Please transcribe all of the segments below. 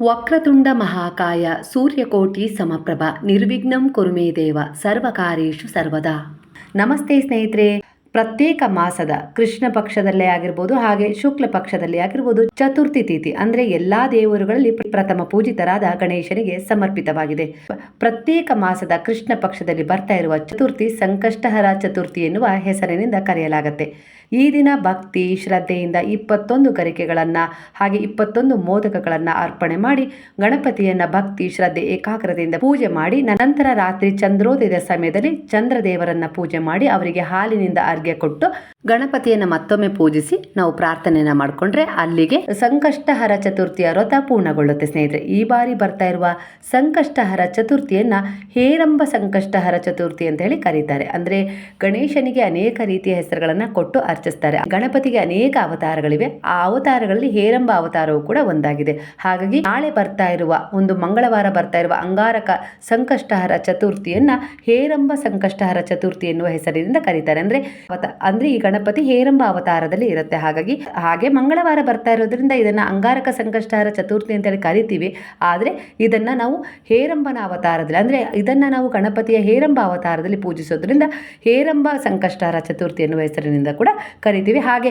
ವಕ್ರತುಂಡ ಮಹಾಕಾಯ ಸೂರ್ಯಕೋಟಿ ಸಮಪ್ರಭ ನಿರ್ವಿಘ್ನಂ ಕುರುಮೇ ದೇವ ಸರ್ವಕಾರ್ಯೇಷು ಸರ್ವದಾ ನಮಸ್ತೆ ಸ್ನೇಹಿತರೆ ಪ್ರತ್ಯೇಕ ಮಾಸದ ಕೃಷ್ಣ ಪಕ್ಷದಲ್ಲೇ ಆಗಿರ್ಬೋದು, ಹಾಗೆ ಶುಕ್ಲ ಪಕ್ಷದಲ್ಲಿ ಆಗಿರ್ಬೋದು, ಚತುರ್ಥಿ ತಿಥಿ ಅಂದ್ರೆ ಎಲ್ಲಾ ದೇವರುಗಳಲ್ಲಿ ಪ್ರಥಮ ಪೂಜಿತರಾದ ಗಣೇಶನಿಗೆ ಸಮರ್ಪಿತವಾಗಿದೆ. ಪ್ರತ್ಯೇಕ ಮಾಸದ ಕೃಷ್ಣ ಪಕ್ಷದಲ್ಲಿ ಬರ್ತಾ ಇರುವ ಚತುರ್ಥಿ ಸಂಕಷ್ಟಹರ ಚತುರ್ಥಿ ಎನ್ನುವ ಹೆಸರಿನಿಂದ ಕರೆಯಲಾಗುತ್ತೆ. ಈ ದಿನ ಭಕ್ತಿ, ಶ್ರದ್ಧೆಯಿಂದ ಇಪ್ಪತ್ತೊಂದು ಗರಿಕೆಗಳನ್ನ ಹಾಗೆ ಇಪ್ಪತ್ತೊಂದು ಮೋದಕಗಳನ್ನು ಅರ್ಪಣೆ ಮಾಡಿ ಗಣಪತಿಯನ್ನ ಭಕ್ತಿ, ಶ್ರದ್ಧೆ, ಏಕಾಗ್ರತೆಯಿಂದ ಪೂಜೆ ಮಾಡಿ ನಂತರ ರಾತ್ರಿ ಚಂದ್ರೋದಯದ ಸಮಯದಲ್ಲಿ ಚಂದ್ರದೇವರನ್ನ ಪೂಜೆ ಮಾಡಿ ಅವರಿಗೆ ಹಾಲಿನಿಂದ ಅರ್ಘ್ಯ ಕೊಟ್ಟು ಗಣಪತಿಯನ್ನ ಮತ್ತೊಮ್ಮೆ ಪೂಜಿಸಿ ನಾವು ಪ್ರಾರ್ಥನೆಯನ್ನ ಮಾಡಿಕೊಂಡ್ರೆ ಅಲ್ಲಿಗೆ ಸಂಕಷ್ಟಹರ ಚತುರ್ಥಿಯ ವ್ರತ ಪೂರ್ಣಗೊಳ್ಳುತ್ತೆ ಸ್ನೇಹಿತರೆ. ಈ ಬಾರಿ ಬರ್ತಾ ಇರುವ ಸಂಕಷ್ಟಹರ ಚತುರ್ಥಿಯನ್ನ ಹೇರಂಬ ಸಂಕಷ್ಟಹರ ಚತುರ್ಥಿ ಅಂತ ಹೇಳಿ ಕರೀತಾರೆ. ಅಂದ್ರೆ ಗಣೇಶನಿಗೆ ಅನೇಕ ರೀತಿಯ ಹೆಸರುಗಳನ್ನ ಕೊಟ್ಟು ಅರ್ಚಿಸ್ತಾರೆ. ಗಣಪತಿಗೆ ಅನೇಕ ಅವತಾರಗಳಿವೆ. ಆ ಅವತಾರಗಳಲ್ಲಿ ಹೇರಂಬ ಅವತಾರವು ಕೂಡ ಒಂದಾಗಿದೆ. ಹಾಗಾಗಿ ನಾಳೆ ಬರ್ತಾ ಇರುವ, ಒಂದು ಮಂಗಳವಾರ ಬರ್ತಾ ಇರುವ ಅಂಗಾರಕ ಸಂಕಷ್ಟಹರ ಚತುರ್ಥಿಯನ್ನ ಹೇರಂಬ ಸಂಕಷ್ಟಹರ ಚತುರ್ಥಿ ಎನ್ನುವ ಹೆಸರಿನಿಂದ ಕರೀತಾರೆ. ಅಂದ್ರೆ ಅಂದ್ರೆ ಈ ಗಣಪತಿ ಹೇರಂಬ ಅವತಾರದಲ್ಲಿ ಇರುತ್ತೆ. ಹಾಗಾಗಿ ಹಾಗೆ ಮಂಗಳವಾರ ಬರ್ತಾ ಇರೋದ್ರಿಂದ ಇದನ್ನ ಅಂಗಾರಕ ಸಂಕಷ್ಟಾರ ಚತುರ್ಥಿ ಅಂತೇಳಿ ಕರಿತೀವಿ. ಆದ್ರೆ ಇದನ್ನ ನಾವು ಹೇರಂಬನ ಅವತಾರದಲ್ಲಿ, ಅಂದ್ರೆ ಇದನ್ನ ನಾವು ಗಣಪತಿಯ ಹೇರಂಬ ಅವತಾರದಲ್ಲಿ ಪೂಜಿಸೋದ್ರಿಂದ ಹೇರಂಬ ಸಂಕಷ್ಟಾರ ಚತುರ್ಥಿ ಎನ್ನುವ ಹೆಸರಿನಿಂದ ಕೂಡ ಕರಿತೀವಿ. ಹಾಗೆ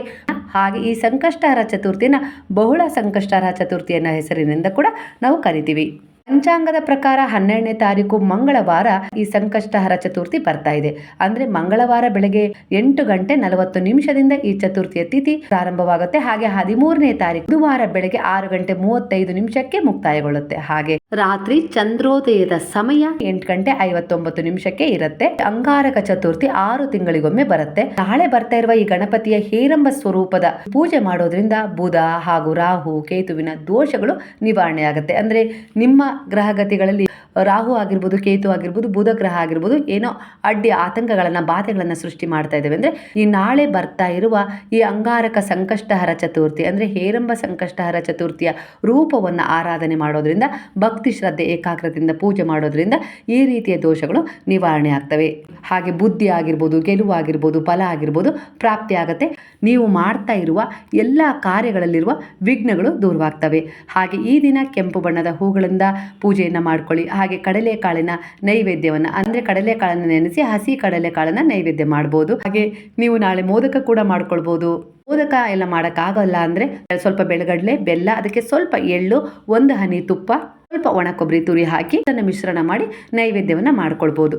ಹಾಗೆ ಈ ಸಂಕಷ್ಟಾರ ಚತುರ್ಥಿನ ಬಹುಳ ಸಂಕಷ್ಟಾರ ಚತುರ್ಥಿ ಅನ್ನೋ ಹೆಸರಿನಿಂದ ಕೂಡ ನಾವು ಕರಿತೀವಿ. ಪಂಚಾಂಗದ ಪ್ರಕಾರ ಹನ್ನೆರಡನೇ ತಾರೀಕು ಮಂಗಳವಾರ ಈ ಸಂಕಷ್ಟಹರ ಚತುರ್ಥಿ ಬರ್ತಾ ಇದೆ. ಅಂದ್ರೆ ಮಂಗಳವಾರ ಬೆಳಗ್ಗೆ ಎಂಟು ಗಂಟೆ ನಲವತ್ತು ನಿಮಿಷದಿಂದ ಈ ಚತುರ್ಥಿಯ ತಿಥಿ ಪ್ರಾರಂಭವಾಗುತ್ತೆ. ಹಾಗೆ ಹದಿಮೂರನೇ ತಾರೀಕು ಬುಧವಾರ ಬೆಳಗ್ಗೆ ಆರು ಗಂಟೆ ಮೂವತ್ತೈದು ನಿಮಿಷಕ್ಕೆ ಮುಕ್ತಾಯಗೊಳ್ಳುತ್ತೆ. ಹಾಗೆ ರಾತ್ರಿ ಚಂದ್ರೋದಯದ ಸಮಯ ಎಂಟು ಗಂಟೆ ಐವತ್ತೊಂಬತ್ತು ನಿಮಿಷಕ್ಕೆ ಇರುತ್ತೆ. ಅಂಗಾರಕ ಚತುರ್ಥಿ ಆರು ತಿಂಗಳಿಗೊಮ್ಮೆ ಬರುತ್ತೆ. ನಾಳೆ ಬರ್ತಾ ಇರುವ ಈ ಗಣಪತಿಯ ಹೇರಂಬ ಸ್ವರೂಪದ ಪೂಜೆ ಮಾಡೋದ್ರಿಂದ ಬುಧ ಹಾಗೂ ರಾಹು, ಕೇತುವಿನ ದೋಷಗಳು ನಿವಾರಣೆ ಆಗುತ್ತೆ ಅಂದ್ರೆ ನಿಮ್ಮ ಗ್ರಹಗತಿಗಳಲ್ಲಿ ರಾಹು ಆಗಿರ್ಬೋದು, ಕೇತು ಆಗಿರ್ಬೋದು, ಬುಧ ಗ್ರಹ ಆಗಿರ್ಬೋದು, ಏನೋ ಅಡ್ಡಿ ಆತಂಕಗಳನ್ನು, ಬಾಧೆಗಳನ್ನು ಸೃಷ್ಟಿ ಮಾಡ್ತಾ ಇದ್ದಾವೆ. ಅಂದರೆ ಈ ನಾಳೆ ಬರ್ತಾ ಇರುವ ಈ ಅಂಗಾರಕ ಸಂಕಷ್ಟಹರ ಚತುರ್ಥಿ, ಅಂದರೆ ಹೇರಂಬ ಸಂಕಷ್ಟಹರ ಚತುರ್ಥಿಯ ರೂಪವನ್ನು ಆರಾಧನೆ ಮಾಡೋದ್ರಿಂದ, ಭಕ್ತಿ ಶ್ರದ್ಧೆ, ಏಕಾಗ್ರತೆಯಿಂದ ಪೂಜೆ ಮಾಡೋದ್ರಿಂದ ಈ ರೀತಿಯ ದೋಷಗಳು ನಿವಾರಣೆ ಆಗ್ತವೆ. ಹಾಗೆ ಬುದ್ಧಿ ಆಗಿರ್ಬೋದು, ಗೆಲುವು ಆಗಿರ್ಬೋದು, ಫಲ ಆಗಿರ್ಬೋದು, ಪ್ರಾಪ್ತಿ ಆಗುತ್ತೆ. ನೀವು ಮಾಡ್ತಾ ಇರುವ ಎಲ್ಲ ಕಾರ್ಯಗಳಲ್ಲಿರುವ ವಿಘ್ನಗಳು ದೂರವಾಗ್ತವೆ. ಹಾಗೆ ಈ ದಿನ ಕೆಂಪು ಬಣ್ಣದ ಹೂಗಳಿಂದ ಪೂಜೆಯನ್ನು ಮಾಡ್ಕೊಳ್ಳಿ. ಹಾಗೆ ಕಡಲೆಕಾಳಿನ ನೈವೇದ್ಯವನ್ನು, ಅಂದರೆ ಕಡಲೆಕಾಳನ್ನು ನೆನೆಸಿ ಹಸಿ ಕಡಲೆಕಾಳನ್ನು ನೈವೇದ್ಯ ಮಾಡ್ಬೋದು. ಹಾಗೆ ನೀವು ನಾಳೆ ಮೋದಕ ಕೂಡ ಮಾಡ್ಕೊಳ್ಬೋದು. ಮೋದಕ ಎಲ್ಲ ಮಾಡೋಕ್ಕಾಗಲ್ಲ ಅಂದರೆ ಸ್ವಲ್ಪ ಬೆಳಗಡಲೆ, ಬೆಲ್ಲ, ಅದಕ್ಕೆ ಸ್ವಲ್ಪ ಎಳ್ಳು, ಒಂದು ಹನಿ ತುಪ್ಪ, ಸ್ವಲ್ಪ ಒಣ ಕೊಬ್ಬರಿ ತುರಿ ಹಾಕಿ ಅದನ್ನು ಮಿಶ್ರಣ ಮಾಡಿ ನೈವೇದ್ಯವನ್ನು ಮಾಡ್ಕೊಳ್ಬೋದು.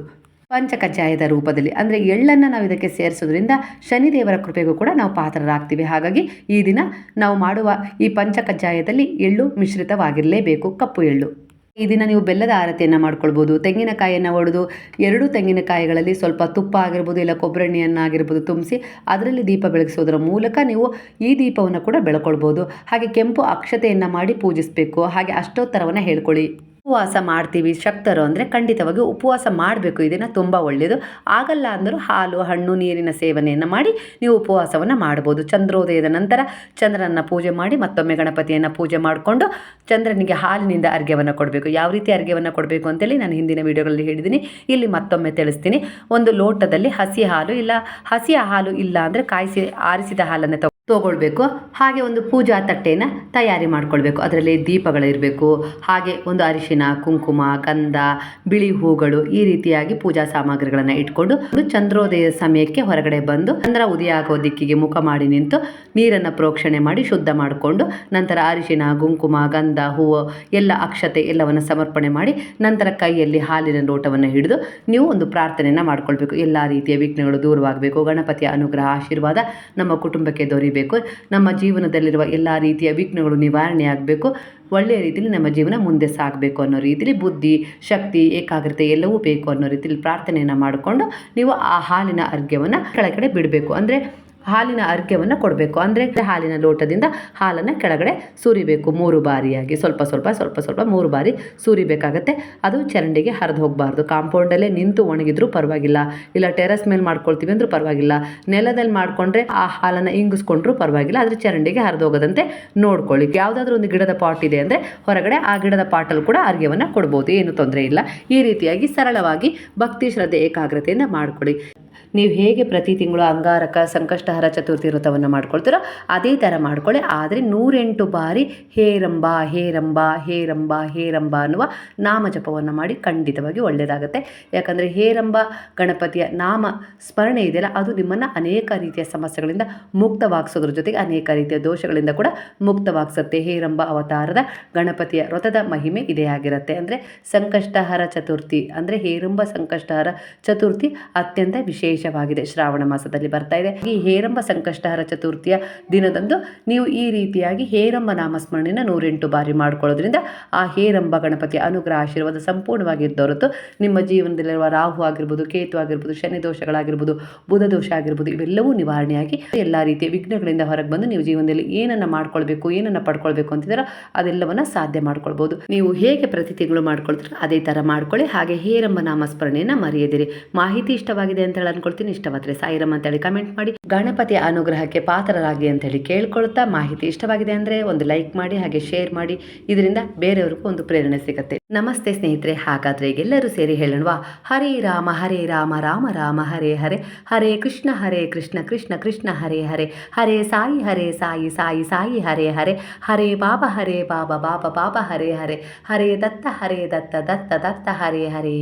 ಪಂಚಕಜ್ಜಾಯದ ರೂಪದಲ್ಲಿ. ಅಂದರೆ ಎಳ್ಳನ್ನು ನಾವು ಇದಕ್ಕೆ ಸೇರಿಸೋದ್ರಿಂದ ಶನಿದೇವರ ಕೃಪೆಗೂ ಕೂಡ ನಾವು ಪಾತ್ರರಾಗ್ತೀವಿ. ಹಾಗಾಗಿ ಈ ದಿನ ನಾವು ಮಾಡುವ ಈ ಪಂಚಕಜ್ಜಾಯದಲ್ಲಿ ಎಳ್ಳು ಮಿಶ್ರಿತವಾಗಿರಲೇಬೇಕು. ಕಪ್ಪು ಎಳ್ಳು. ಈ ದಿನ ನೀವು ಬೆಲ್ಲದ ಆರತಿಯನ್ನು ಮಾಡ್ಕೊಳ್ಬೋದು, ತೆಂಗಿನಕಾಯಿಯನ್ನು ಒಡೆದು ಎರಡು ತೆಂಗಿನಕಾಯಿಗಳಲ್ಲಿ ಸ್ವಲ್ಪ ತುಪ್ಪ ಆಗಿರ್ಬೋದು ಇಲ್ಲ ಕೊಬ್ಬರಿ ಎಣ್ಣೆಯನ್ನಾಗಿರ್ಬೋದು ತುಂಬಿಸಿ ಅದರಲ್ಲಿ ದೀಪ ಬೆಳಗಿಸೋದರ ಮೂಲಕ ನೀವು ಈ ದೀಪವನ್ನು ಕೂಡ ಬೆಳ್ಕೊಳ್ಬೋದು. ಹಾಗೆ ಕೆಂಪು ಅಕ್ಷತೆಯನ್ನು ಮಾಡಿ ಪೂಜಿಸಬೇಕು. ಹಾಗೆ ಅಷ್ಟೋತ್ತರವನ್ನು ಹೇಳ್ಕೊಳ್ಳಿ. ಉಪವಾಸ ಮಾಡ್ತೀವಿ ಶಕ್ತರು ಅಂದರೆ ಖಂಡಿತವಾಗಿ ಉಪವಾಸ ಮಾಡಬೇಕು, ಇದನ್ನು ತುಂಬ ಒಳ್ಳೆಯದು ಆಗಲ್ಲ ಅಂದರೂ ಹಾಲು, ಹಣ್ಣು, ನೀರಿನ ಸೇವನೆಯನ್ನು ಮಾಡಿ ನೀವು ಉಪವಾಸವನ್ನು ಮಾಡ್ಬೋದು. ಚಂದ್ರೋದಯದ ನಂತರ ಚಂದ್ರನನ್ನು ಪೂಜೆ ಮಾಡಿ ಮತ್ತೊಮ್ಮೆ ಗಣಪತಿಯನ್ನು ಪೂಜೆ ಮಾಡಿಕೊಂಡು ಚಂದ್ರನಿಗೆ ಹಾಲಿನಿಂದ ಅರ್ಘ್ಯವನ್ನು ಕೊಡಬೇಕು. ಯಾವ ರೀತಿ ಅರ್ಘ್ಯವನ್ನು ಕೊಡಬೇಕು ಅಂತೇಳಿ ನಾನು ಹಿಂದಿನ ವಿಡಿಯೋಗಳಲ್ಲಿ ಹೇಳಿದ್ದೀನಿ. ಇಲ್ಲಿ ಮತ್ತೊಮ್ಮೆ ತಿಳಿಸ್ತೀನಿ. ಒಂದು ಲೋಟದಲ್ಲಿ ಹಸಿ ಹಾಲು ಇಲ್ಲ, ಹಸಿಯ ಹಾಲು ಇಲ್ಲ ಅಂದರೆ ಕಾಯಿಸಿ ಆರಿಸಿದ ಹಾಲನ್ನು ತಗೊಳ್ಬೇಕು. ಹಾಗೆ ಒಂದು ಪೂಜಾ ತಟ್ಟೆನ ತಯಾರಿ ಮಾಡ್ಕೊಳ್ಬೇಕು. ಅದರಲ್ಲಿ ದೀಪಗಳಿರಬೇಕು. ಹಾಗೆ ಒಂದು ಅರಿಶಿನ, ಕುಂಕುಮ ಗಂಧ ಬಿಳಿ ಹೂಗಳು ಈ ರೀತಿಯಾಗಿ ಪೂಜಾ ಸಾಮಗ್ರಿಗಳನ್ನು ಇಟ್ಕೊಂಡು ಒಂದು ಚಂದ್ರೋದಯ ಸಮಯಕ್ಕೆ ಹೊರಗಡೆ ಬಂದು ಚಂದ್ರ ಉದಯ ಆಗೋ ದಿಕ್ಕಿಗೆ ಮುಖ ಮಾಡಿ ನಿಂತು ನೀರನ್ನು ಪ್ರೋಕ್ಷಣೆ ಮಾಡಿ ಶುದ್ಧ ಮಾಡಿಕೊಂಡು ನಂತರ ಅರಿಶಿನ, ಕುಂಕುಮ, ಗಂಧ, ಹೂವು ಎಲ್ಲ ಅಕ್ಷತೆ ಎಲ್ಲವನ್ನು ಸಮರ್ಪಣೆ ಮಾಡಿ ನಂತರ ಕೈಯಲ್ಲಿ ಹಾಲಿನ ಲೋಟವನ್ನು ಹಿಡಿದು ನೀವು ಒಂದು ಪ್ರಾರ್ಥನೆಯನ್ನು ಮಾಡ್ಕೊಳ್ಬೇಕು. ಎಲ್ಲ ರೀತಿಯ ವಿಘ್ನಗಳು ದೂರವಾಗಬೇಕು. ಗಣಪತಿಯ ಅನುಗ್ರಹ, ಆಶೀರ್ವಾದ ನಮ್ಮ ಕುಟುಂಬಕ್ಕೆ ದೊರೀಬೇಕು. ನಮ್ಮ ಜೀವನದಲ್ಲಿರುವ ಎಲ್ಲ ರೀತಿಯ ವಿಘ್ನಗಳು ನಿವಾರಣೆ ಆಗಬೇಕು. ಒಳ್ಳೆಯ ರೀತಿಯಲ್ಲಿ ನಮ್ಮ ಜೀವನ ಮುಂದೆ ಸಾಗಬೇಕು ಅನ್ನೋ ರೀತಿಯಲ್ಲಿ ಬುದ್ಧಿ, ಶಕ್ತಿ, ಏಕಾಗ್ರತೆ ಎಲ್ಲವೂ ಬೇಕು ಅನ್ನೋ ರೀತಿಯಲ್ಲಿ ಪ್ರಾರ್ಥನೆಯನ್ನು ಮಾಡಿಕೊಂಡು ನೀವು ಆ ಹಾಲಿನ ಅರ್ಘ್ಯವನ್ನು ಕೆಳಗಡೆ ಬಿಡಬೇಕು. ಅಂದರೆ ಹಾಲಿನ ಅರ್ಕೆವನ್ನು ಕೊಡಬೇಕು. ಅಂದರೆ ಹಾಲಿನ ಲೋಟದಿಂದ ಹಾಲನ್ನು ಕೆಳಗಡೆ ಸುರಿಬೇಕು. ಮೂರು ಬಾರಿಯಾಗಿ ಸ್ವಲ್ಪ ಸ್ವಲ್ಪ ಸ್ವಲ್ಪ ಸ್ವಲ್ಪ ಮೂರು ಬಾರಿ ಸುರಿಬೇಕಾಗತ್ತೆ. ಅದು ಚರಂಡಿಗೆ ಹರಿದು ಹೋಗಬಾರ್ದು. ಕಾಂಪೌಂಡಲ್ಲೇ ನಿಂತು ಒಣಗಿದ್ರೂ ಪರವಾಗಿಲ್ಲ. ಇಲ್ಲ ಟೆರಸ್ ಮೇಲೆ ಮಾಡ್ಕೊಳ್ತೀವಿ ಅಂದರೂ ಪರವಾಗಿಲ್ಲ. ನೆಲದಲ್ಲಿ ಮಾಡಿಕೊಂಡ್ರೆ ಆ ಹಾಲನ್ನು ಇಂಗಿಸ್ಕೊಂಡ್ರೂ ಪರವಾಗಿಲ್ಲ. ಆದರೆ ಚರಂಡಿಗೆ ಹರಿದು ಹೋಗದಂತೆ ನೋಡ್ಕೊಳ್ಳಿ. ಯಾವುದಾದ್ರೂ ಒಂದು ಗಿಡದ ಪಾಟ್ ಇದೆ ಅಂದರೆ ಹೊರಗಡೆ ಆ ಗಿಡದ ಪಾಟಲ್ಲಿ ಕೂಡ ಅರ್ಘ್ಯವನ್ನು ಕೊಡ್ಬೋದು. ಏನು ತೊಂದರೆ ಇಲ್ಲ. ಈ ರೀತಿಯಾಗಿ ಸರಳವಾಗಿ ಭಕ್ತಿ ಶ್ರದ್ಧೆ ಏಕಾಗ್ರತೆಯಿಂದ ಮಾಡ್ಕೊಳ್ಳಿ. ನೀವು ಹೇಗೆ ಪ್ರತಿ ತಿಂಗಳು ಅಂಗಾರಕ, ಸಂಕಷ್ಟಹರ ಚತುರ್ಥಿ ವ್ರತವನ್ನು ಮಾಡ್ಕೊಳ್ತೀರೋ ಅದೇ ಥರ ಮಾಡ್ಕೊಳ್ಳಿ. ಆದರೆ ನೂರೆಂಟು ಬಾರಿ ಹೇರಂಬ ಹೇರಂಬ ಹೇರಂಬ ಹೇರಂಬ ಅನ್ನುವ ನಾಮ ಜಪವನ್ನು ಮಾಡಿ ಖಂಡಿತವಾಗಿ ಒಳ್ಳೆಯದಾಗುತ್ತೆ ಯಾಕಂದರೆ ಹೇರಂಬ ಗಣಪತಿಯ ನಾಮ ಸ್ಮರಣೆ ಇದೆಯಲ್ಲ, ಅದು ನಿಮ್ಮನ್ನು ಅನೇಕ ರೀತಿಯ ಸಮಸ್ಯೆಗಳಿಂದ ಮುಕ್ತವಾಗಿಸೋದ್ರ ಜೊತೆಗೆ ಅನೇಕ ರೀತಿಯ ದೋಷಗಳಿಂದ ಕೂಡ ಮುಕ್ತವಾಗಿಸುತ್ತೆ. ಹೇರಂಬ ಅವತಾರದ ಗಣಪತಿಯ ವ್ರತದ ಮಹಿಮೆ ಇದೇ ಆಗಿರುತ್ತೆ. ಅಂದರೆ ಸಂಕಷ್ಟಹರ ಚತುರ್ಥಿ, ಅಂದರೆ ಹೇರಂಬ ಸಂಕಷ್ಟಹರ ಚತುರ್ಥಿ ಅತ್ಯಂತ ವಿಶೇಷವಾಗಿದೆ. ಶ್ರಾವಣ ಮಾಸದಲ್ಲಿ ಬರ್ತಾ ಇದೆ. ಈ ಹೇರಂಬ ಸಂಕಷ್ಟಹರ ಚತುರ್ಥಿಯ ದಿನದಂದು ನೀವು ಈ ರೀತಿಯಾಗಿ ಹೇರಂಬ ನಾಮಸ್ಮರಣೆಯನ್ನು ನೂರೆಂಟು ಬಾರಿ ಮಾಡ್ಕೊಳ್ಳೋದ್ರಿಂದ ಆ ಹೇರಂಬ ಗಣಪತಿಯ ಅನುಗ್ರಹ ಆಶೀರ್ವಾದ ಸಂಪೂರ್ಣವಾಗಿ ಹೊರತು ನಿಮ್ಮ ಜೀವನದಲ್ಲಿರುವ ರಾಹು ಆಗಿರ್ಬೋದು, ಕೇತು ಆಗಿರ್ಬೋದು, ಶನಿ ದೋಷಗಳಾಗಿರ್ಬೋದು, ಬುಧ ದೋಷ ಆಗಿರ್ಬೋದು, ಇವೆಲ್ಲವೂ ನಿವಾರಣೆಯಾಗಿ ಎಲ್ಲ ರೀತಿಯ ವಿಘ್ನಗಳಿಂದ ಹೊರಗೆ ಬಂದು ನೀವು ಜೀವನದಲ್ಲಿ ಏನನ್ನ ಮಾಡ್ಕೊಳ್ಬೇಕು, ಏನನ್ನ ಪಡ್ಕೊಳ್ಬೇಕು ಅಂತಿದ್ರೆ ಅದೆಲ್ಲವನ್ನ ಸಾಧ್ಯ ಮಾಡ್ಕೊಳ್ಬೋದು. ನೀವು ಹೇಗೆ ಪ್ರತಿ ತಿಂಗಳು ಮಾಡ್ಕೊಳ್ತೀರೋ ಅದೇ ಥರ ಮಾಡ್ಕೊಳ್ಳಿ. ಹಾಗೆ ಹೇರಂಬ ನಾಮಸ್ಮರಣೆಯನ್ನು ಮರೆಯದಿರಿ. ಮಾಹಿತಿ ಇಷ್ಟವಾಗಿದೆ ಅಂತ ಹೇಳಿ ಅನ್ಕೊಳ್ತೀನಿ ಇಷ್ಟವಾದರೆ ಅಂತ ಅಂತೇಳಿ ಕಮೆಂಟ್ ಮಾಡಿ. ಗಣಪತಿ ಅನುಗ್ರಹಕ್ಕೆ ಪಾತ್ರರಾಗಿ ಅಂತೇಳಿ ಕೇಳ್ಕೊಳ್ತಾ ಮಾಹಿತಿ ಇಷ್ಟವಾಗಿದೆ ಅಂದ್ರೆ ಒಂದು ಲೈಕ್ ಮಾಡಿ, ಹಾಗೆ ಶೇರ್ ಮಾಡಿ. ಇದರಿಂದ ಬೇರೆಯವ್ರಿಗೂ ಒಂದು ಪ್ರೇರಣೆ ಸಿಗುತ್ತೆ. ನಮಸ್ತೆ ಸ್ನೇಹಿತರೆ, ಹಾಗಾದ್ರೆ ಎಲ್ಲರೂ ಸೇರಿ ಹೇಳೋಣವಾ? ಹರೇ ರಾಮ ಹರೇ ರಾಮ ರಾಮ ರಾಮ, ಹರೇ ಹರೇ. ಹರೇ ಕೃಷ್ಣ ಹರೇ ಕೃಷ್ಣ ಕೃಷ್ಣ ಕೃಷ್ಣ, ಹರೇ ಹರೇ. ಹರೇ ಸಾಯಿ ಹರೇ ಸಾಯಿ ಸಾಯಿ ಸಾಯಿ, ಹರೇ ಹರೇ. ಹರೇ ಬಾಬಾ ಹರೇ ಬಾಬಾ ಬಾಬಾ ಬಾಬಾ, ಹರೇ ಹರೇ. ಹರೇ ದತ್ತ ಹರೇ ದತ್ತ ದತ್ತ ದತ್ತ, ಹರೇ ಹರೇ.